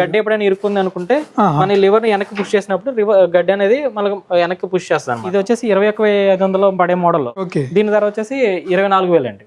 గడ్డి ఎప్పుడైనా ఇరుక్కుంది అనుకుంటే. మన లివర్ వెనక్కి పుష్ చేసినప్పుడు రివర్ గడ్డి అనేది మనకు వెనక్కి పుష్ చేస్తాం ఇది వచ్చేసి ఇరవై ఒక్క వెయ్యి ఐదు వందలు పడే మోడల్. దీని ధర వచ్చేసి ఇరవై నాలుగు వేలు అండి.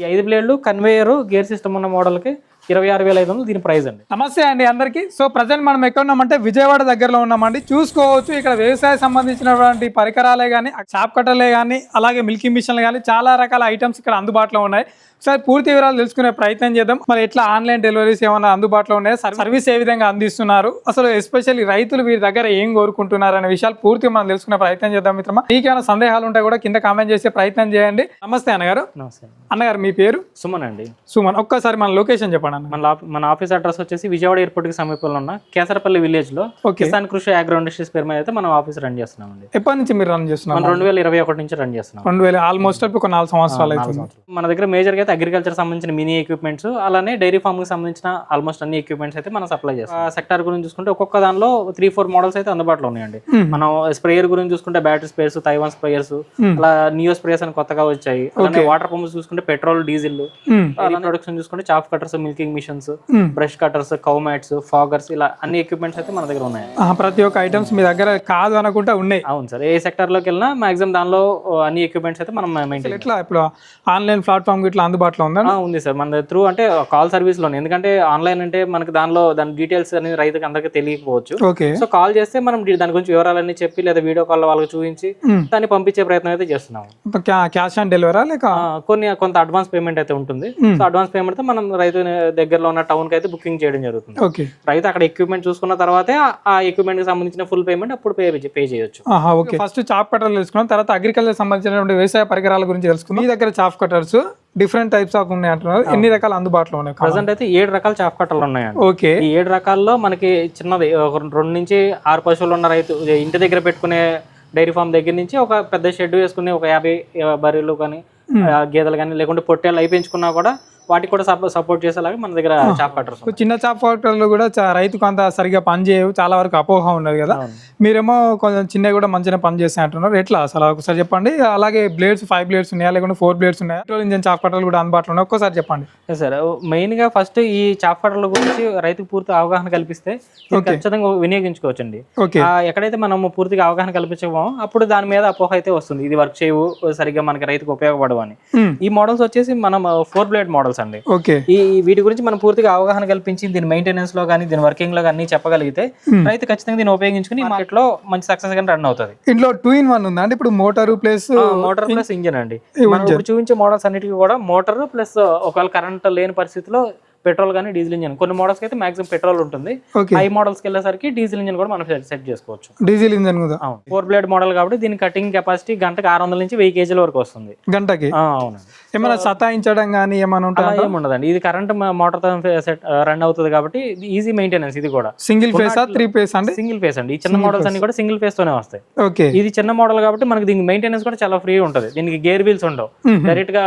ఈ ఐదు బ్లేడ్లు కన్వేయర్ గేర్ సిస్టమ్ ఉన్న మోడల్కి ఇరవై ఆరు వేల ఐదు వందలు దీని ప్రైస్ అండి. నమస్తే అండి అందరికీ. సో ప్రజెంట్ మనం ఎక్కడ ఉన్నామంటే విజయవాడ దగ్గరలో ఉన్నామండి. చూసుకోవచ్చు ఇక్కడ వ్యవసాయ సంబంధించినటువంటి పరికరాలే కానీ చాప్ కట్టర్లే కానీ అలాగే మిల్కింగ్ మిషన్లు కానీ చాలా రకాల ఐటమ్స్ ఇక్కడ అందుబాటులో ఉన్నాయి. సార్ పూర్తి వివరాలు తెలుసుకునే ప్రయత్నం చేద్దాం. మరి ఎట్లా ఆన్లైన్ డెలివరీస్ ఏమైనా అందుబాటులో ఉన్నాయా? సర్- సర్వీస్ ఏ విధంగా అందిస్తున్నారు? అసలు ఎస్పెషల్లీ రైతులు వీరి దగ్గర ఏం కోరుకుంటున్నారు అనే విషయాలు పూర్తిగా మనం తెలుసుకునే ప్రయత్నం చేద్దాం మిత్రమా. మీకేమైనా సందేహాలు ఉంటే కూడా కింద కామెంట్ చేసే ప్రయత్నం చేయండి. నమస్తే అన్నగారు. నమస్తే అన్నగారు మీ పేరు? సుమన్ అండి. సుమన్. ఒక్కసారి మన లొకేషన్ చెప్పండి. మన మన ఆఫీస్ అడ్రస్ వచ్చేసి విజయవాడ ఎయిర్పోర్ట్కి సమీపంలో ఉన్న కేసరపల్లి విలేజ్లో కిసాన్ కృషి అగ్రో ఇండస్ట్రీస్ పేరు మీద అయితే మనం ఆఫీస్ రన్ చేస్తున్నాం అండి ఎప్పటి నుంచి మీరు రన్ చేస్తున్నారు? మనం రెండు వేల ఇరవై ఒకటి నుంచి రన్ చేస్తున్నాం. రెండు వేల ఆల్మోస్ట్ ఒక నాలుగు సంవత్సరాలు అవుతుంది. మన దగ్గర మేజర్గా అయితే అగ్రికల్చర్ సంబంధించిన మినీ ఎక్విప్మెంట్స్ అలానే డైరీ ఫార్మ్కి సంబంధించిన ఆల్మోస్ట్ అన్ని ఎక్విప్మెంట్స్ అయితే మనం సప్లై చేస్తాం సెక్టార్ గురించి చూసుకుంటే ఒక్కొక్క దానిలో త్రీ ఫోర్ మోడల్స్ అయితే అందుబాటులో ఉన్నాయండి. మనం స్ప్రేయర్ గురించి చూసుకుంటే బ్యాటరీ స్ప్రేయర్స్ తైవాన్ స్ప్రేయర్స్. అలా నియో స్ప్రేయర్స్ అని కొత్తగా వచ్చాయి. అలానే వాటర్ పంప్స్ చూసుకుంటే పెట్రోల్ డీజిల్. ప్రొడక్షన్ చూసుకుంటే chaff cutters milking machines. Brush cutters cow mats foggers ఇలా అన్ని ఎక్విప్మెంట్స్ అయితే మన దగ్గర ఉన్నాయి ప్రతి ఒక్క ఐటమ్స్ మీ దగ్గర కాదు అనుకుంటా ఉన్నాయి. అవును సార్ ఏ సెక్టర్లోకి వెళ్ళినా మాక్సిమం దానిలో అన్ని ఎక్విప్మెంట్స్ అయితే మనం మెయింటైన్ ఎట్లా ఇప్పుడు ఆన్లైన్ ప్లాట్ఫామ్ ఇట్లా అందుబాటులో ఉందా? ఉంది సార్. మన త్రూ అంటే కాల్ సర్వీస్లోనే. ఎందుకంటే ఆన్లైన్ అంటే మనకి దానిలో దాని డీటెయిల్స్ అనేది రైతుకి అందరికీ తెలియకపోవచ్చు. ఓకే. సో కాల్ చేస్తే మనం దాని గురించి వివరాలన్నీ చెప్పి లేదా వీడియో కాల్ వాళ్ళకి చూపించి. దాన్ని పంపించే ప్రయత్నం అయితే చేస్తున్నాము. క్యాష్ ఆన్ డెలివరా లేక? కొన్ని కొంత అడ్వాన్స్ పేమెంట్ అయితే ఉంటుంది. సో అడ్వాన్స్ పేమెంట్తో మనం రైతు దగ్గరలో ఉన్న టౌన్కి అయితే బుకింగ్ చేయడం జరుగుతుంది. ఓకే. రైతు అక్కడ ఎక్విప్మెంట్ చూసుకున్న తర్వాతే ఆ- ఎక్విప్మెంట్కి సంబంధించిన ఫుల్ పేమెంట్ అప్పుడు పే పే చేయొచ్చు. ఆహా ఓకే. ఫస్ట్ చాప్ కట్టర్లు తెలుసుకున్నాం తర్వాత అగ్రికల్చర్ సంబంధించినటువంటి వ్యవసాయ పరికరాల గురించి తెలుసుకున్నాం మీ దగ్గర chaff cutters different types of ఉన్నాయి అంటున్నారు. ఎన్ని రకాలు అందుబాటులో ఉన్నాయి? ప్రజెంట్ అయితే ఏడు రకాల చాప్ కట్టలు ఉన్నాయండి. ఓకే ఈ ఏడు రకాల్లో మనకి చిన్నది ఒక రెండు నుంచి ఆరు పశువులు ఉన్న రైతు ఇంటి దగ్గర పెట్టుకునే డైరీ ఫామ్ దగ్గర నుంచి ఒక పెద్ద షెడ్ వేసుకుని ఒక యాభై బర్రెలు కానీ ఆ, గేదెలు కానీ లేకుంటే పొట్టేళ్ళు అయి పెంచుకున్నా కూడా వాటికి కూడా సపోర్ట్ చేసేలాగా మన దగ్గర చాప్ కట్టర్స్ ఇప్పుడు చిన్న చాప్ కట్టర్లు కూడా రైతుకు అంత సరిగా పని చేయవు. చాలా వరకు అపోహ ఉన్నది కదా. మీరేమో కొంచెం చిన్నవి కూడా మంచిగా పని చేస్తాయి అంటున్నారు ఎట్లా అసలు? ఒకసారి చెప్పండి. అలాగే బ్లేడ్స్ ఫైవ్ బ్లేడ్స్ ఉన్నాయా? లేకుంటే ఫోర్ బ్లేడ్స్ ఉన్నాయా? పెట్రోల్ ఇంజన్ చాప్ కట్టర్లు కూడా అందుబాటులో ఉన్నాయి. ఒక్కసారి చెప్పండి. సార్ మెయిన్గా ఫస్ట్ ఈ చాప్ కట్టర్ల గురించి రైతుకు పూర్తి అవగాహన కల్పిస్తే ఖచ్చితంగా వినియోగించుకోవచ్చండి. ఓకే ఆ, ఎక్కడైతే మనం పూర్తిగా అవగాహన కల్పించమో అప్పుడు దాని మీద అపోహ అయితే వస్తుంది. ఇది వర్క్ చేయవు సరిగ్గా మనకి రైతుకు ఉపయోగపడవు అని. మ్మ్. ఈ మోడల్స్ వచ్చేసి మనం ఫోర్ బ్లేడ్ మోడల్స్ అండి. ఓకే. ఈ వీటి గురించి మనం పూర్తిగా అవగాహన కల్పించి దీని మెయింటెనెన్స్లో కానీ దీని వర్కింగ్లో కానీ చెప్పగలిగితే రైతు ఖచ్చితంగా దీన్ని ఉపయోగించుకుని మార్కెట్లో మంచి సక్సెస్గా రన్ అవుతుంది. ఇంట్లో టూ ఇన్ వన్ ఉందా అంటే ఇప్పుడు motor plus motor plus engine అండి. మనం ఇప్పుడు చూపించే మోడల్స్ అన్నిటికీ కూడా మోటార్ ప్లస్ ఒకవేళ కరెంట్ లేని పరిస్థితిలో పెట్రోల్ కానీ డీజిల్ ఇంజన్. కొన్ని మోడల్స్ అయితే మాక్సిమం పెట్రోల్ ఉంటుంది. హై మోడల్స్కి వెళ్ళేసరికి డీజిల్ ఇంజన్ కూడా మనం సెట్ చేసుకోవచ్చు. డీజిల్ ఇంజన్ కూడా. అవును. ఫోర్ బ్లేడ్ మోడల్ కాబట్టి దీని కటింగ్ కెపాసిటీ గంటకు ఆరు వందల నుంచి వెయ్యి కేజీల వరకు వస్తుంది. గంటకి? ఆ, అవునండి. ఏమైనా సతాయించడం కానీ ఏమైనా ఉంటా అలా ఏమి ఉండదండి. ఇది కరెంట్ మోటార్తో సెట్ రన్ అవుతుంది కాబట్టి ఈజీ మెయింటెనెన్స్ ఇది కూడా. సింగిల్ ఫేస్ త్రీ ఫేస్ అండి? సింగిల్ ఫేస్ అండి. ఈ చిన్న మోడల్స్ అన్ని కూడా సింగిల్ ఫేస్ తోనే వస్తాయి. ఓకే. ఇది చిన్న మోడల్ కాబట్టి మనకి దీనికి మెయింటెనెన్స్ కూడా చాలా ఫ్రీ ఉంటుంది. దీనికి గేర్ వీల్స్ ఉండవు. డైరెక్ట్గా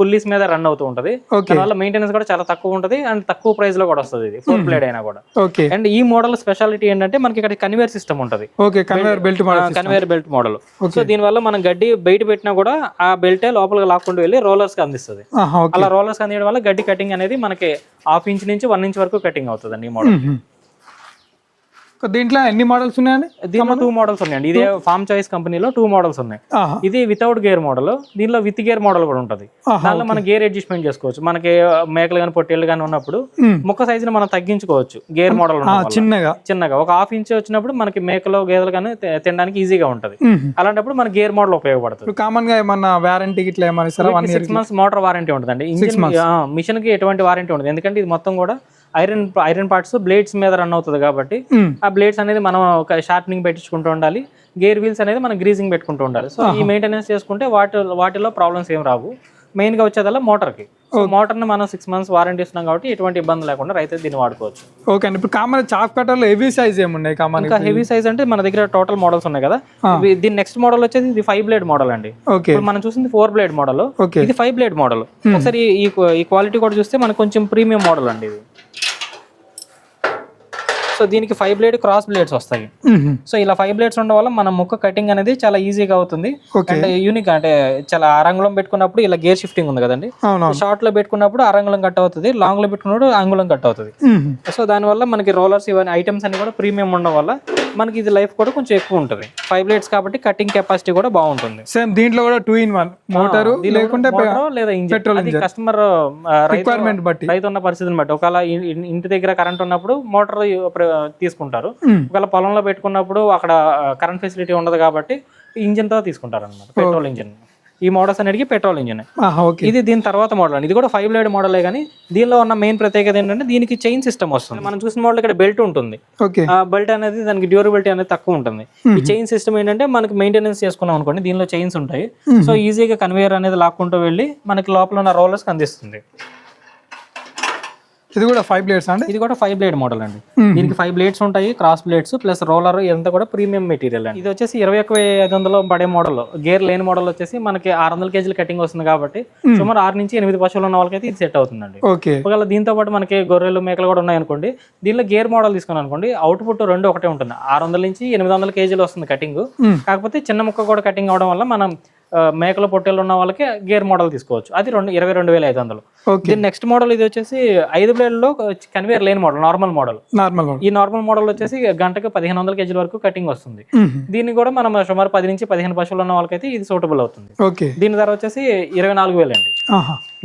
పుల్లీస్ మీద రన్ అవుతూ ఉంటది. దానివల్ల మెయింటెనెన్స్ కూడా చాలా తక్కువ ఉంటుంది అండ్ తక్కువ ప్రైస్లో కూడా వస్తుంది ఇది. ఫోర్ బ్లేడ్ అయినా కూడా. ఓకే అండ్ ఈ మోడల్ స్పెషాలిటీ ఏంటంటే మనకి ఇక్కడ కన్వేర్ సిస్టమ్ ఉంటుంది. Okay conveyor belt model conveyor belt model so దీనివల్ల మనం గడ్డి బయట పెట్టినా కూడా ఆ బెల్టే లోపలికి లాక్కుంటూ వెళ్ళి రోలర్స్కి అందిస్తుంది. అలా రోలర్స్ అందించడం వల్ల గడ్డి కటింగ్ అనేది మనకి హాఫ్ ఇంచ్ నుంచి వన్ ఇంచ్ వరకు కటింగ్ అవుతుంది ఈ మోడల్ దీంట్లో ఎన్ని మోడల్స్ ఉన్నాయండి? దీనిలో టూ మోడల్స్ ఉన్నాయండి. ఇదే ఫార్మ్ చాయిస్ కంపెనీలో టూ మోడల్స్ ఉన్నాయి. ఇది వితౌట్ గేర్ మోడల్ దీనిలో విత్ గేర్ మోడల్ కూడా ఉంటుంది. దానిలో మనం గేర్ అడ్జస్ట్మెంట్ చేసుకోవచ్చు. మనకి మేకలు కానీ పొట్టేళ్ళు కానీ ఉన్నప్పుడు. ముక్క సైజుని మనం తగ్గించుకోవచ్చు. గేర్ మోడల్ చిన్నగా. చిన్నగా. ఒక హాఫ్ ఇంచ్ వచ్చినప్పుడు మనకి మేకలు గేదెలు కానీ తినడానికి ఈజీగా ఉంటుంది. అలాంటప్పుడు మన గేర్ మోడల్ ఉపయోగపడుతుంది. కామన్గా ఏమన్నా వారంటీ ఇట్లా year six months motor warranty ఉంటుందండి. మిషన్కి ఎటువంటి వారంటీ ఉండదు. ఎందుకంటే ఇది మొత్తం కూడా ఐరన్ ఐరన్ పార్ట్స్ బ్లేడ్స్ మీద రన్ అవుతుంది కాబట్టి ఆ బ్లేడ్స్ అనేది మనం ఒక షార్ప్నింగ్ పెట్టించుకుంటూ ఉండాలి. గేర్ వీల్స్ అనేది మనం గ్రీజింగ్ పెట్టుకుంటూ ఉండాలి. సో ఈ మెయింటెనెన్స్ చేసుకుంటే వాటి వాటిలో ప్రాబ్లమ్స్ ఏం రావు. మెయిన్గా వచ్చేదల్లా మోటార్కి మోటార్ని మనం సిక్స్ మంత్స్ వారంటీ ఇస్తున్నాం కాబట్టి ఎటువంటి ఇబ్బంది లేకుండా రైతు దీన్ని వాడుకోవచ్చు. ఓకే అండి. ఇప్పుడు కామన్ చాప్ కట్టర్లో హెవీ సైజ్ ఏమున్నాయి కామన్ ఇంకా హెవీ సైజ్ అంటే మన దగ్గర టోటల్ మోడల్స్ ఉన్నాయి కదా. దీని నెక్స్ట్ మోడల్ వచ్చేసి ఇది ఫైవ్ బ్లేడ్ మోడల్ అండి. ఓకే. మనం చూసింది ఫోర్ బ్లేడ్ మోడల్. ఓకే. ఇది ఫైవ్ బ్లేడ్ మోడల్. ఒకసారి ఈ ఈ క్వాలిటీ కూడా చూస్తే మనకు కొంచెం ప్రీమియం మోడల్ అండి ఇది. సో దీనికి ఫైవ్ బ్లేడ్ క్రాస్ బ్లేడ్స్ వస్తాయి. సో ఇలా ఫైవ్ బ్లేడ్స్ ఉండడం వల్ల మన ముక్క కటింగ్ అనేది చాలా ఈజీగా అవుతుంది. అండ్ యూనిక్ అంటే చాలా ఆరంగుళం పెట్టుకున్నప్పుడు ఇలా గేర్ షిఫ్టింగ్ ఉంది కదండి. షార్ట్లో పెట్టుకున్నప్పుడు అరంగుళం కట్ అవుతుంది లాంగ్లో పెట్టుకున్నప్పుడు అంగుళం కట్ అవుతుంది. సో దానివల్ల మనకి రోలర్స్ ఇవన్నీ ఐటమ్స్ అన్ని కూడా ప్రీమియం ఉండడం వల్ల మనకి ఇది లైఫ్ కూడా కొంచెం ఎక్కువ ఉంటుంది. ఫైవ్ బ్లేడ్స్ కాబట్టి కటింగ్ కెపాసిటీ కూడా బాగుంటుంది. సేమ్ దీంట్లో కూడా టూ ఇన్ వన్ మోటారు లేకుంటే లేదా ఇంజిన్ అది కస్టమర్ రిక్వైర్మెంట్ బట్టి రైతు ఉన్న పరిస్థితిని బట్టి. ఒకవేళ ఇంటి దగ్గర కరెంట్ ఉన్నప్పుడు మోటార్ తీసుకుంటారు. ఒకవేళ పొలంలో పెట్టుకున్నప్పుడు అక్కడ కరెంట్ ఫెసిలిటీ ఉండదు కాబట్టి ఇంజిన్తో తీసుకుంటారు అనమాట పెట్రోల్ ఇంజిన్. ఈ మోడల్స్ అనేది పెట్రోల్ ఇంజిన్. ఇది దీని తర్వాత మోడల్. ఇది కూడా ఫైవ్ బ్లేడ్ మోడలే కానీ దీనిలో ఉన్న మెయిన్ ప్రత్యేకత ఏంటంటే దీనికి చైన్ సిస్టమ్ వస్తుంది. మనం చూసిన మోడల్ ఇక్కడ బెల్ట్ ఉంటుంది. ఆ బెల్ట్ అనేది దానికి డ్యూరబిలిటీ అనేది తక్కువ ఉంటుంది. ఈ చైన్ సిస్టమ్ ఏంటంటే మనకి మెయింటెనెన్స్ చేసుకున్నాం అనుకోండి దీనిలో చైన్స్ ఉంటాయి. సో ఈజీగా కన్వేయర్ అనేది లాక్కుంటూ వెళ్ళి మనకి లోపల ఉన్న రోలర్స్ అందిస్తుంది. ఇది కూడా ఫైవ్ ప్లేట్స్ అండి? ఇది కూడా ఫైవ్ బ్లేడ్ మోడల్ అండి. దీనికి ఫైవ్ బ్లేడ్స్ ఉంటాయి క్రాస్ బ్లేడ్స్ ప్లస్ రోలర్ ఇదంతా కూడా ప్రీమియం మెటీరియల్ అండి. ఇది వచ్చేసి ఇరవై ఒక్క ఐదు వందలు పడే మోడల్ గేర్ లేని మోడల్ వచ్చేసి మనకి ఆరు వందల కేజీల కటింగ్ వస్తుంది కాబట్టి సుమారు ఆరు నుంచి ఎనిమిది పశువులు ఉన్న వాళ్ళకైతే ఇది సెట్ అవుతుందండి. ఓకే. ఒకవేళ దీంతో పాటు మనకి గొర్రెలు మేకలు కూడా ఉన్నాయి అనుకోండి దీనిలో గేర్ మోడల్ తీసుకున్నాం అనుకోండి అవుట్పుట్ రెండు ఒకటే ఉంటుంది. ఆరు వందల నుంచి ఎనిమిది వందల కేజీలు వస్తుంది కటింగ్. కాకపోతే చిన్న ముక్క కూడా కటింగ్ అవడం వల్ల మనం మేకలు పొట్టేలు ఉన్న వాళ్ళకి గేర్ మోడల్ తీసుకోవచ్చు. అది రెండు ఇరవై రెండు వేల ఐదు వందలు. దీని నెక్స్ట్ మోడల్ ఇది వచ్చేసి ఐదు బ్లేడ్లో కన్వేర్ లేని మోడల్ నార్మల్ మోడల్. నార్మల్ ఈ నార్మల్ మోడల్ వచ్చేసి గంటకు పదిహేను వందల కేజీల వరకు కటింగ్ వస్తుంది. దీన్ని కూడా మనం సుమారు పది నుంచి పదిహేను పశువులు ఉన్న వాళ్ళకైతే ఇది సూటబుల్ అవుతుంది. ఓకే. దీని ధర వచ్చేసి ఇరవై నాలుగు వేలు అండి.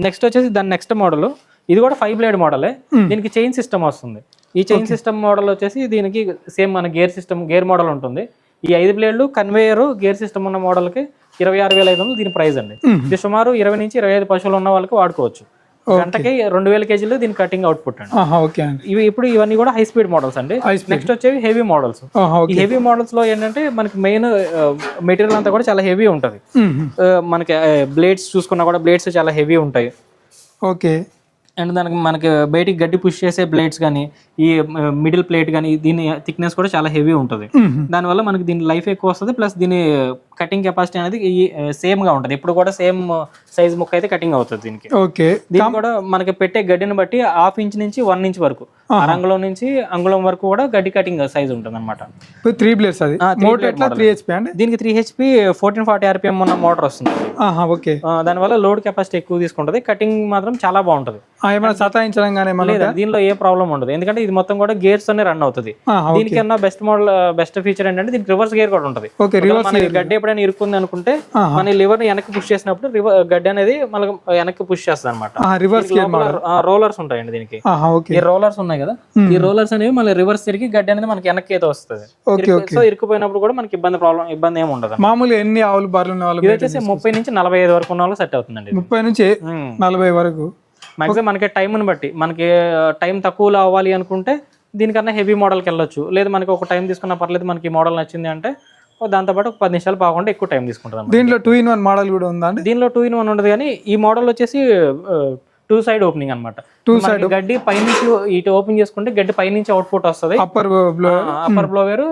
నెక్స్ట్ వచ్చేసి దాని నెక్స్ట్ మోడల్ ఇది కూడా ఫైవ్ బ్లేడ్ మోడలే. దీనికి చైన్ సిస్టమ్ వస్తుంది. ఈ చైన్ సిస్టమ్ మోడల్ వచ్చేసి దీనికి సేమ్ మన గేర్ సిస్టమ్ గేర్ మోడల్ ఉంటుంది. ఈ ఐదు బ్లేడ్లు కన్వేయర్ గేర్ సిస్టమ్ ఉన్న మోడల్కి ఇరవై ఆరు వేల ఐదు వందలు దీని ప్రైస్ అండి. ఇది సుమారు ఇరవై నుంచి ఇరవై ఐదు పశువులు ఉన్న వాళ్ళకి వాడుకోవచ్చు. గంటకి రెండు వేల కేజీలు దీని కటింగ్ అవుట్పుట్ అండి. ఇవి ఇప్పుడు ఇవన్నీ కూడా హై స్పీడ్ మోడల్స్ అండి. నెక్స్ట్ వచ్చేవి హెవీ మోడల్స్ ఈ హెవీ మోడల్స్లో ఏంటంటే మనకి మెయిన్ మెటీరియల్ అంతా కూడా చాలా హెవీ ఉంటుంది. మనకి బ్లేడ్స్ చూసుకున్నా కూడా బ్లేడ్స్ చాలా హెవీ ఉంటాయి. ఓకే. అండ్ దానికి మనకి బయటికి గడ్డి పుష్ చేసే బ్లేడ్స్ కానీ ఈ మిడిల్ ప్లేట్ కానీ దీని థిక్నెస్ కూడా చాలా హెవీ ఉంటుంది. దానివల్ల మనకి దీని లైఫ్ ఎక్కువ వస్తుంది ప్లస్ దీని కటింగ్ కెపాసిటీ అనేది సేమ్గా ఉంటుంది. ఇప్పుడు కూడా సేమ్ సైజ్ ముక్క అయితే కటింగ్ అవుతుంది దీనికి. ఓకే. దీనికి కూడా మనకి పెట్టే గడ్డిని బట్టి హాఫ్ ఇంచ్ నుంచి వన్ ఇంచ్ వరకు అరంగుళం నుంచి అంగుళం వరకు కూడా గడ్డి కటింగ్ సైజ్ ఉంటుంది అనమాట త్రీ ప్లేట్స్ అది. త్రీ హెచ్పి అండి? దీనికి three HP fourteen forty RPM ఉన్న మోటార్ వస్తుంది. ఓకే. దానివల్ల లోడ్ కెపాసిటీ ఎక్కువ తీసుకుంటుంది. కటింగ్ మాత్రం చాలా బాగుంటుంది. ఏమైనా సతాయించడం కానీ దీనిలో ఏ ప్రాబ్లం ఉండదు. ఎందుకంటే ఇది మొత్తం కూడా గేర్స్ తోనే రన్ అవుతుంది. దీనికన్నా బెస్ట్ మోడల్ బెస్ట్ ఫీచర్ ఏంటంటే దీనికి రివర్స్ గేర్ కూడా ఉంటుంది. ఓకే రివర్స్ మనకి గడ్డి ఎప్పుడైనా ఇరుక్కుంది అనుకుంటే. మన లివర్ వెనక్కి పుష్ చేసినప్పుడు రివర్ గడ్డి అనేది మనకు వెనక్కి పుష్ చేస్తుంది అనమాట రివర్స్ రోలర్స్ ఉంటాయండి దీనికి. ఈ రోలర్స్ ఉన్నాయి కదా? ఈ రోలర్స్ అనేవి మళ్ళీ రివర్స్ తిరిగి గడ్డి అనేది మనకి వెనక్కి అయితే వస్తుంది. సో ఇరుక్కుపోయినప్పుడు కూడా మనకి ఇబ్బంది ప్రాబ్లం ఇబ్బంది ఏమి ఉండదు మామూలుగా ఎన్ని ఆవులు ఉన్న ఇది వచ్చేసి ముప్పై నుంచి నలభై ఐదు వరకు ఉన్న వాళ్ళు సెట్ అవుతుందండి ముప్పై నుంచి నలభై వరకు. మాక్సిమం మనకి టైంని బట్టి మనకి టైం తక్కువలో అవ్వాలి అనుకుంటే దీనికన్నా హెవీ మోడల్కి వెళ్ళొచ్చు. లేదు మనకి ఒక టైం తీసుకున్నా పర్లేదు మనకి ఈ మోడల్ నచ్చింది అంటే దాంతోపాటు ఒక పది నిమిషాలు కాకుండా ఎక్కువ టైం తీసుకుంటుంది అన్నమాట. దీంట్లో టూ ఇన్ వన్ మోడల్ కూడా ఉందా అండి దీనిలో టూ ఇన్ వన్ ఉండదు కానీ ఈ మోడల్ వచ్చేసి టూ సైడ్ ఓపెనింగ్ అనమాట Two గడ్డి పైనుంచి ఇటు ఓపెన్ చేసుకుంటే గడ్డి పైనుంచి అవుట్పుట్ వస్తుంది. Upper upper blower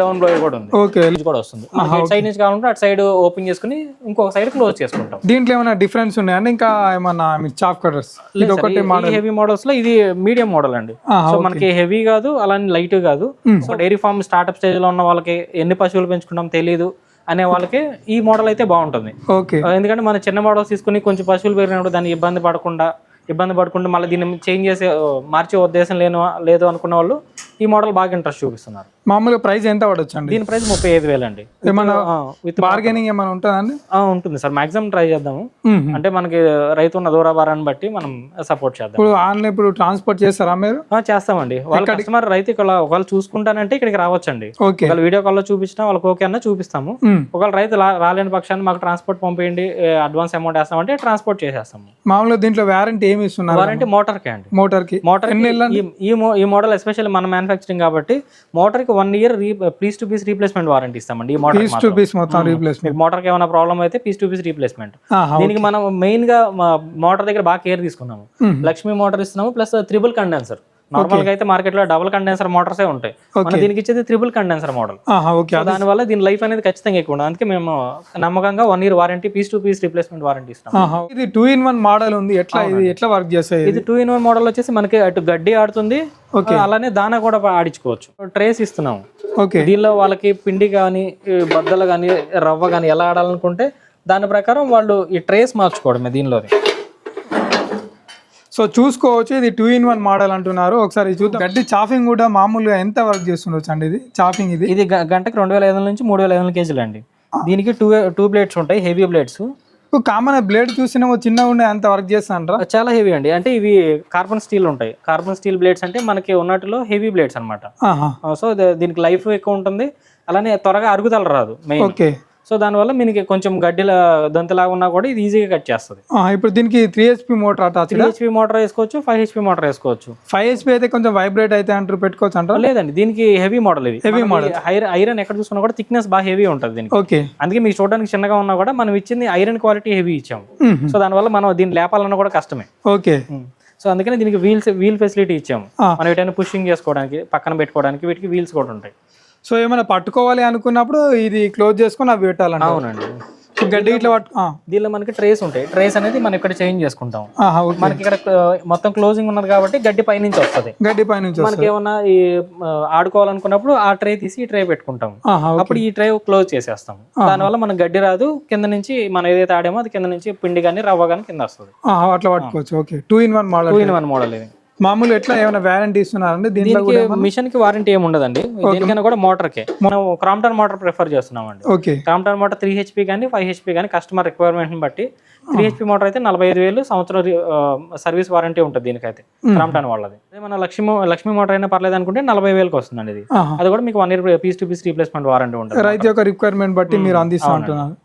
down blower కూడా ఉంది. ఓకే కూడా వస్తుంది. సైడ్ నుంచి కావాలంటే అటు సైడ్ ఓపెన్ చేసుకుని ఇంకొక సైడ్ క్లోజ్ చేసుకుంటాం. దీంట్లో ఏమైనా డిఫరెన్స్ ఉన్నాయండి ఇంకా ఏమన్నా చాప్ కటర్స్ ఇది ఒకటి హెవీ మోడల్స్లో ఇది మీడియం మోడల్ అండి. సో మనకి హెవీ కాదు అలానే లైట్ కాదు. సో డైరీ ఫార్మ్ స్టార్ట్అప్ స్టేజ్లో ఉన్న వాళ్ళకి ఎన్ని పశువులు పెంచుకున్నాం తెలియదు అనే వాళ్ళకి ఈ మోడల్ అయితే బాగుంటుంది. ఓకే. ఎందుకంటే మన చిన్న మోడల్స్ తీసుకుని కొంచెం పశువులు పెరిగినప్పుడు దాన్ని ఇబ్బంది పడకుండా ఇబ్బంది పడకుండా మళ్ళీ దీన్ని చేంజ్ చేసే మార్చే ఉద్దేశం లేను లేదు అనుకున్న వాళ్ళు ఈ మోడల్ బాగా ఇంట్రెస్ట్ చూపిస్తున్నారు. మామూలుగా ప్రైస్ ఎంత పడవచ్చు అండి దీని ప్రైస్ ముప్పై ఐదు వేలు అండి ఏమన్నా విత్ బార్గెనింగ్ ఏమైనా ఉంటుందండి? ఉంటుంది సార్. మాక్సిమం ట్రై చేద్దాము. అంటే మనకి రైతు ఉన్న దూరాభారాన్ని బట్టి మనం సపోర్ట్ చేద్దాం. ఇప్పుడు ఆన్లైన్ ఇప్పుడు ట్రాన్స్పోర్ట్ చేస్తారా మీరు? చేస్తామండి. వాళ్ళ కస్టమర్ రైతు ఇక్కడ ఒకవేళ చూసుకుంటానంటే ఇక్కడికి రావచ్చండి. ఓకే. ఒకవేళ వీడియో కాల్లో చూపించినా వాళ్ళకి ఓకే అన్న చూపిస్తాము. ఒకవేళ రైతు రాలేని పక్షాన్ని మాకు ట్రాన్స్పోర్ట్ పంపించండి అడ్వాన్స్ అమౌంట్ వేస్తామంటే ట్రాన్స్పోర్ట్ చేసేస్తాము. మామూలుగా దీంట్లో వ్యారంటీ ఏమి ఇస్తున్నారు? వారంటీ మోటార్ కే అండి మోటార్కి మోటార్ ఈ ఈ మోడల్ ఎస్పెషల్లీ మన మ్యానుఫ్యాక్చరింగ్ కాబట్టి మోటార్కి one year piece to piece replacement warranty ఇస్తామండి ఈ మోటార్ పీస్ టు పీస్ మొత్తం రీప్లేస్మెంట్ మీకు మోటార్కి ఏమైనా ప్రాబ్లం అయితే పీస్ టు పీస్ రీప్లేస్మెంట్ దీనికి మనం మెయిన్గా మోటార్ దగ్గర బాగా కేర్ తీసుకున్నాము. మ్మ్. లక్ష్మీ మోటార్ ఇస్తున్నాము ప్లస్ త్రిబుల్ కండెన్సర్ నార్మల్గా అయితే మార్కెట్లో డబుల్ కండెన్సర్ మోటార్సే ఉంటాయి. మన దీనికి ఇచ్చేది త్రిబుల్ కండెన్సర్ మోడల్ సో దానివల్ల దీని లైఫ్ అనేది ఖచ్చితంగా ఎక్కువ అందుకే మేము నమ్మకంగా one year warranty piece to piece replacement warranty ఇస్తాం ఇది టూ ఇన్ వన్ మోడల్ ఉంది. ఎట్లా ఇది ఎట్లా వర్క్ చేస్తాయి ఇది? టూ ఇన్ వన్ మోడల్ వచ్చేసి మనకి అటు గడ్డి ఆడుతుంది. అలానే దానా కూడా ఆడించుకోవచ్చు. ట్రేస్ ఇస్తున్నాం. ఓకే దీనిలో వాళ్ళకి పిండి కానీ బద్దలు కానీ రవ్వ కానీ ఎలా ఆడాలనుకుంటే దాని ప్రకారం వాళ్ళు ఈ ట్రేస్ మార్చుకోవడమే దీనిలోని. సో చూసుకోవచ్చు ఇది టూ ఇన్ వన్ మోడల్ అంటున్నారు. ఒకసారి చూద్దాం. గడ్డి చాఫింగ్ కూడా మామూలుగా ఎంత వర్క్ చేస్తుండొచ్చు అండి ఇది? చాఫింగ్ ఇది? ఇది గంటకి రెండు వేల ఐదు వందల నుంచి మూడు వేల ఐదు వందల కేజీలు అండి. దీనికి టూ టూ బ్లేడ్స్ ఉంటాయి హెవీ బ్లేడ్స్ కామన్ బ్లేడ్ చూసినా చిన్నగా ఉండే అంత వర్క్ చేస్తాంటారా చాలా హెవీ అండి. అంటే ఇవి కార్బన్ స్టీల్ ఉంటాయి. కార్బన్ స్టీల్ బ్లేడ్స్ అంటే మనకి ఉన్నట్టులో హెవీ బ్లేడ్స్ అనమాట సో దీనికి లైఫ్ ఎక్కువ ఉంటుంది. అలానే త్వరగా అరుగుదల రాదు మెయిన్ ఓకే. సో దానివల్ల మీకు కొంచెం గడ్డిల దంతలాగా ఉన్నా కూడా ఇది ఈజీగా కట్ చేస్తుంది. ఇప్పుడు దీనికి three HP motor attach three HP motor వేసుకోవచ్చు ఫైవ్ హెచ్పి మోటార్ వేసుకోవచ్చు. ఫైవ్ హెచ్పి అయితే కొంచెం వైబ్రేట్ అయితే అంటారు పెట్టుకోవచ్చు అంటారా? లేదండి దీనికి హెవీ మోడల్ ఇది. హెవీ మోడల్ ఐరన్ ఎక్కడ చూసుకున్నా కూడా థిక్నెస్ బాగా హెవీ ఉంటుంది దీనికి. ఓకే అందుకే మీకు చూడడానికి చిన్నగా ఉన్నా కూడా మనం ఇచ్చింది ఐరన్ క్వాలిటీ హెవీ ఇచ్చాము. సో దానివల్ల మనం దీన్ని లేపాలన్నా కూడా కష్టమే. ఓకే సో అందుకని దీనికి వీల్స్ వీల్ ఫెసిలిటీ ఇచ్చాము. మనం ఎటైనా పుషింగ్ చేసుకోవడానికి పక్కన పెట్టుకోవడానికి వీటికి వీల్స్ కూడా ఉంటాయి. సో ఏమైనా పట్టుకోవాలి అనుకున్నప్పుడు ఇది క్లోజ్ చేసుకొని అవి పెట్టాలంట అవునండి. గడ్డి ఇట్లా పట్టు దీనిలో మనకి ట్రేస్ ఉంటాయి. ట్రేస్ అనేది మనం ఇక్కడ చేంజ్ చేసుకుంటాం. మనకి ఇక్కడ మొత్తం క్లోజింగ్ ఉన్నది కాబట్టి గడ్డి పైనుంచి వస్తుంది. గడ్డి పై నుంచి మనకి ఏమన్నా ఈ ఆడుకోవాలనుకున్నప్పుడు ఆ ట్రే తీసి ఈ ట్రే పెట్టుకుంటాం. అప్పుడు ఈ ట్రే క్లోజ్ చేసేస్తాం. దానివల్ల మనకు గడ్డి రాదు. కింద నుంచి మనం ఏదైతే ఆడామో అది కింద నుంచి పిండి కానీ రవ్వ కానీ కింద వస్తుంది. అట్లా పట్టుకోవచ్చు. Okay. Two in one model two in one model ఇది. మామూలు ఎట్లా ఏమైనా వ్యారంటీ ఇస్తున్నారండి? దీంట్లో దీనికి మిషన్కి వారంటీ ఏమి ఉండదండి. దీనికైనా కూడా మోటార్ కే మనం క్రాంప్టన్ మోటార్ ప్రిఫర్ చేస్తున్నామండి. Okay Crompton motor three HP కానీ ఫైవ్ హెచ్పి కానీ కస్టమర్ రిక్వైర్మెంట్ బట్టి త్రీ హెచ్పి మోటార్ అయితే నలభై ఐదు వేలు సంవత్సరం సర్వీస్ వారంటీ ఉంటుంది దీనికైతే క్రాంప్టన్ వాళ్ళది. అదే మన లక్ష్మీ లక్ష్మీ మోటార్ అయినా పర్లేదు అనుకుంటే నలభై వేలకు వస్తుందండి ఇది. ఆహా. అది కూడా మీకు one year piece to piece replacement warranty ఉంటుంది. రైతు యొక్క రిక్వైర్మెంట్ బట్టి మీరు అందిస్తూ ఉంటున్నారు.